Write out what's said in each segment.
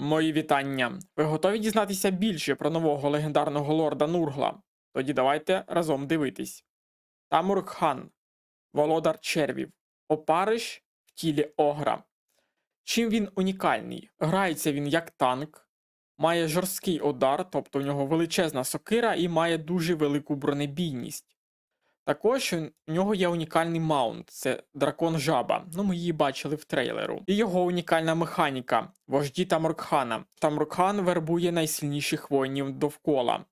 Мої вітання. Ви готові дізнатися більше про нового легендарного лорда Нургла? Тоді давайте разом дивитись. Тамуркхан, володар червів, опариш в тілі огра. Чим він унікальний? Грається він як танк, має жорсткий удар, тобто у нього величезна сокира і має дуже велику бронебійність. Також у нього є унікальний маунт, це дракон жаба. Ну, ми її бачили в трейлеру. І його унікальна механіка вожді Тамуркхана. Тамуркхан вербує найсильніших воїнів довкола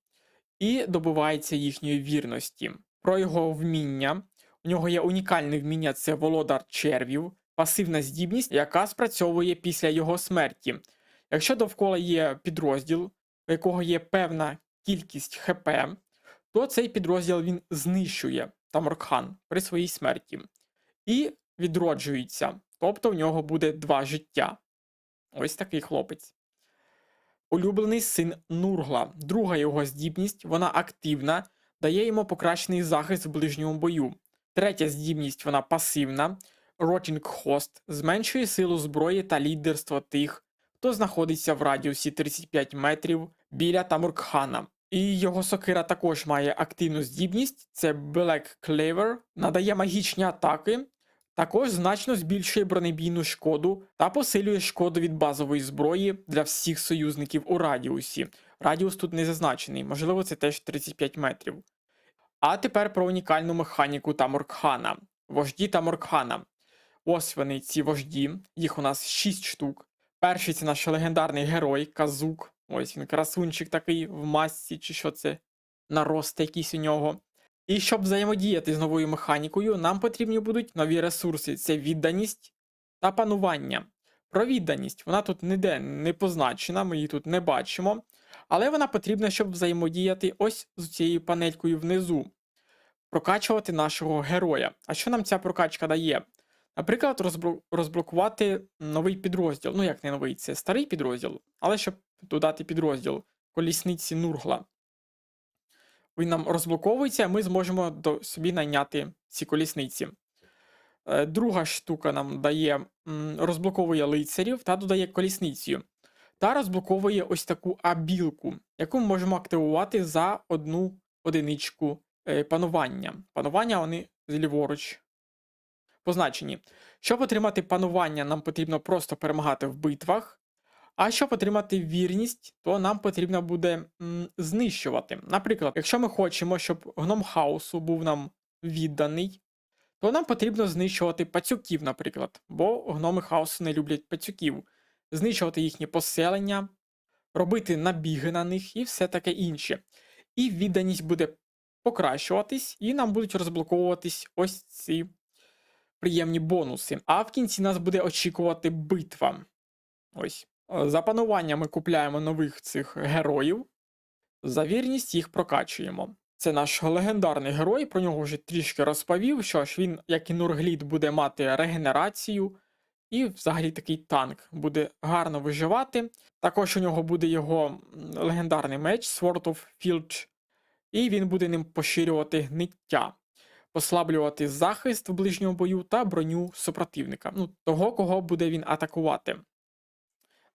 і добивається їхньої вірності. Про його вміння. У нього є унікальне вміння це володар червів, пасивна здібність, яка спрацьовує після його смерті. Якщо довкола є підрозділ, у якого є певна кількість ХП, то цей підрозділ він знищує Тамуркхан при своїй смерті і відроджується. Тобто в нього буде два життя. Ось такий хлопець. Улюблений син Нургла. Друга його здібність, вона активна, дає йому покращений захист в ближньому бою. Третя здібність вона пасивна. Rotting Host зменшує силу зброї та лідерство тих, хто знаходиться в радіусі 35 метрів біля Тамуркхана. І його сокира також має активну здібність, це Black Cleaver, надає магічні атаки, також значно збільшує бронебійну шкоду та посилює шкоду від базової зброї для всіх союзників у радіусі. Радіус тут не зазначений, можливо, це теж 35 метрів. А тепер про унікальну механіку Тамуркхана. Вожді Тамуркхана. Ось вони, ці вожді, їх у нас 6 штук. Перший це наш легендарний герой Казук. Ось він красунчик такий в масці, чи що це нарости якісь у нього. І щоб взаємодіяти з новою механікою, нам потрібні будуть нові ресурси: це відданість та панування. Про відданість вона тут ніде не позначена, ми її тут не бачимо. Але вона потрібна, щоб взаємодіяти ось з цією панелькою внизу, прокачувати нашого героя. А що нам ця прокачка дає? Наприклад, розблокувати новий підрозділ. Ну, як не новий, це старий підрозділ, але щоб додати підрозділ колісниці Нургла. Він нам розблоковується, ми зможемо до собі найняти ці колісниці. Е, Друга штука нам дає, розблоковує лицарів та додає колісницю. Та розблоковує ось таку абілку, яку ми можемо активувати за одну одиничку е, панування. Панування вони зліворуч позначені. Щоб отримати панування, нам потрібно просто перемагати в битвах. А щоб отримати вірність, то нам потрібно буде м, знищувати. Наприклад, якщо ми хочемо, щоб гном хаосу був нам відданий, то нам потрібно знищувати пацюків, наприклад, бо гноми хаосу не люблять пацюків, знищувати їхні поселення, робити набіги на них і все таке інше. І відданість буде покращуватись, і нам будуть розблоковуватись ось ці приємні бонуси. А в кінці нас буде очікувати битва. Ось. Е, За панування ми купляємо нових цих героїв. За вірність їх прокачуємо. Це наш легендарний герой, про нього вже трішки розповів. Що ж, він, як і Нургліт, буде мати регенерацію, і взагалі такий танк буде гарно виживати. Також у нього буде його легендарний меч Sword of Filch, і він буде ним поширювати гниття, послаблювати захист в ближньому бою та броню супротивника. Ну, того, кого буде він атакувати.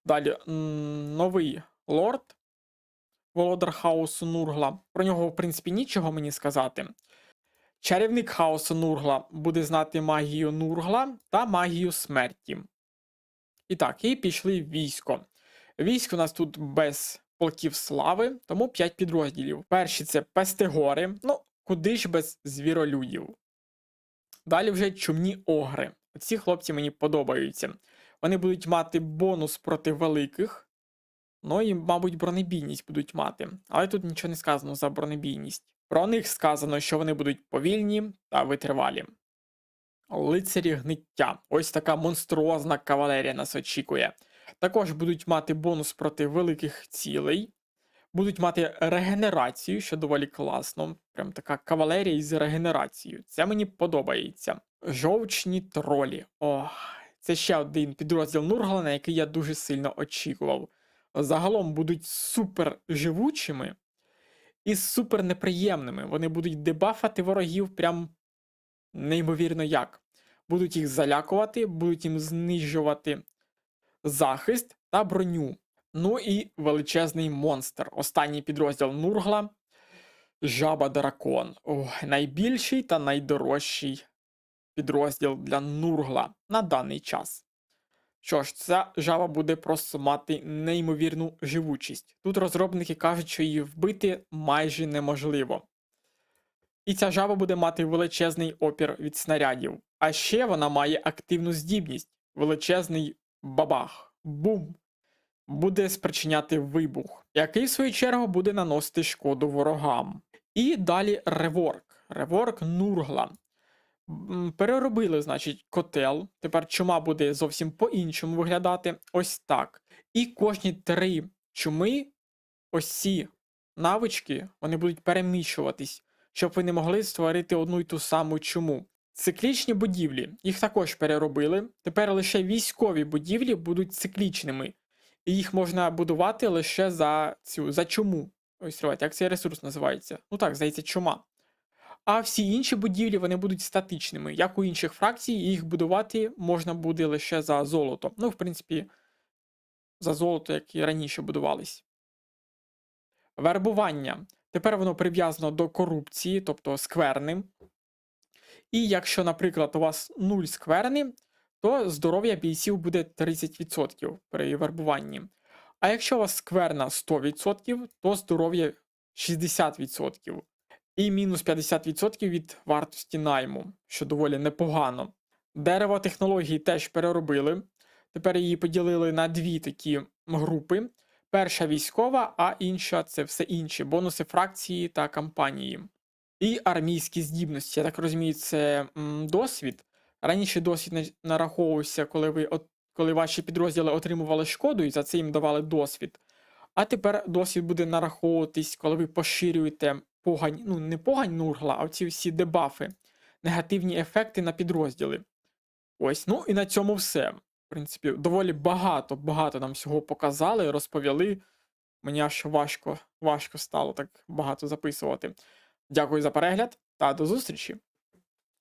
Далі новий лорд, володар хаосу Нургла. Про нього, в принципі, нічого мені сказати. Чарівник хаосу Нургла буде знати магію Нургла та магію смерті. І так, і пішли військо. Військо у нас тут без полків слави, тому 5 підрозділів. Перші це Пестигори, ну, куди ж без звіролюдів. Далі вже чумні огри. Ці хлопці мені подобаються. Вони будуть мати бонус проти великих, ну і, мабуть, бронебійність будуть мати. Але тут нічого не сказано за бронебійність. Про них сказано, що вони будуть повільні та витривалі. Лицарі гниття. Ось така монструозна кавалерія нас очікує. Також будуть мати бонус проти великих цілей. Будуть мати регенерацію, що доволі класно. Прям така кавалерія із регенерацією. Це мені подобається. Жовчні тролі. Ох, це ще один підрозділ Нургла, на який я дуже сильно очікував. Загалом будуть супер живучими і супер неприємними. Вони будуть дебафати ворогів прям неймовірно як. Будуть їх залякувати, будуть їм знижувати захист та броню. Ну і величезний монстр. Останній підрозділ Нургла. Жаба Дракон. Ох, найбільший та найдорожчий підрозділ для Нургла на даний час. Що ж, ця жаба буде просто мати неймовірну живучість. Тут розробники кажуть, що її вбити майже неможливо. І ця жаба буде мати величезний опір від снарядів. А ще вона має активну здібність, величезний бабах, бум, буде спричиняти вибух, який в свою чергу буде наносити шкоду ворогам. І далі реворк. Реворк Нургла. Переробили, значить, котел. Тепер чума буде зовсім по-іншому виглядати. Ось так. І кожні три чуми, ось ці навички, вони будуть переміщуватись, щоб ви не могли створити одну й ту саму чуму. Циклічні будівлі, їх також переробили. Тепер лише військові будівлі будуть циклічними, і їх можна будувати лише за цю за чуму. Ось як цей ресурс називається? Ну так, здається, чума. А всі інші будівлі вони будуть статичними. Як у інших фракцій, їх будувати можна буде лише за золото. Ну, в принципі, за золото, як і раніше будувались. Вербування. Тепер воно прив'язано до корупції, тобто скверни. І якщо, наприклад, у вас 0 скверни, то здоров'я бійців буде 30% при вербуванні. А якщо у вас скверна 100%, то здоров'я 60%. І мінус 50% від вартості найму, що доволі непогано. Дерево технології теж переробили. Тепер її поділили на дві такі групи: перша військова, а інша це все інші бонуси фракції та кампанії. І армійські здібності. Я так розумію, це досвід. Раніше досвід нараховувався, коли ви коли ваші підрозділи отримували шкоду, і за це їм давали досвід. А тепер досвід буде нараховуватись, коли ви поширюєте погань, ну не погань Нургла, а ці всі дебафи, негативні ефекти на підрозділи. Ось, ну і на цьому все. В принципі, доволі багато, багато нам всього показали, розповіли. Мені аж важко, важко стало так багато записувати. Дякую за перегляд та до зустрічі!